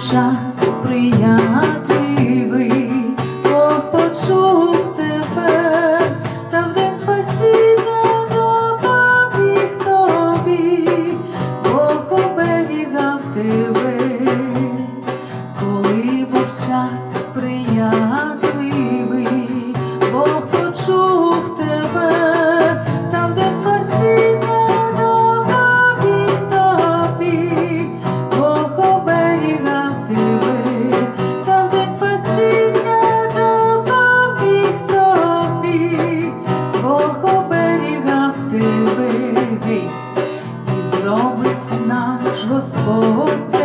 час сприятливий, бо почув тебе, та в день спасіння допоміг тобі, Бог оберігав тебе. святий, і зробить наш Господь.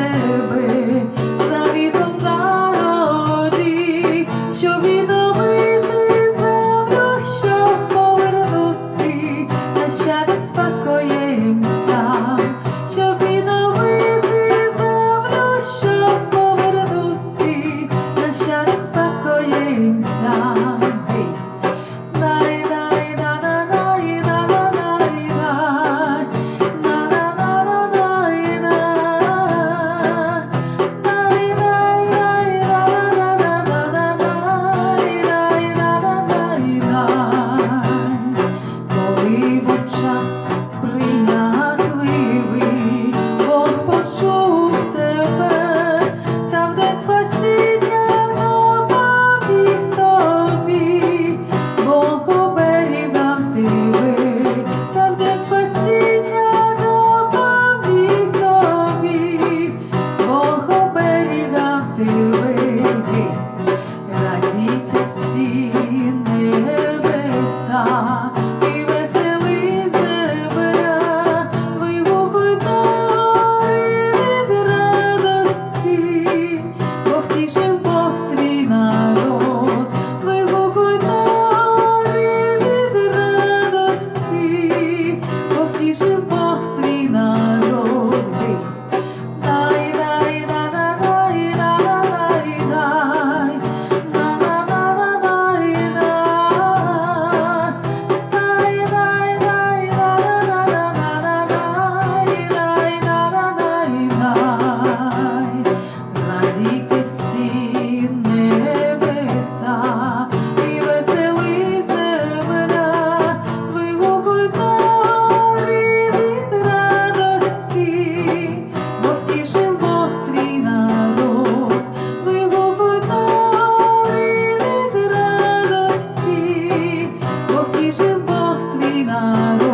now.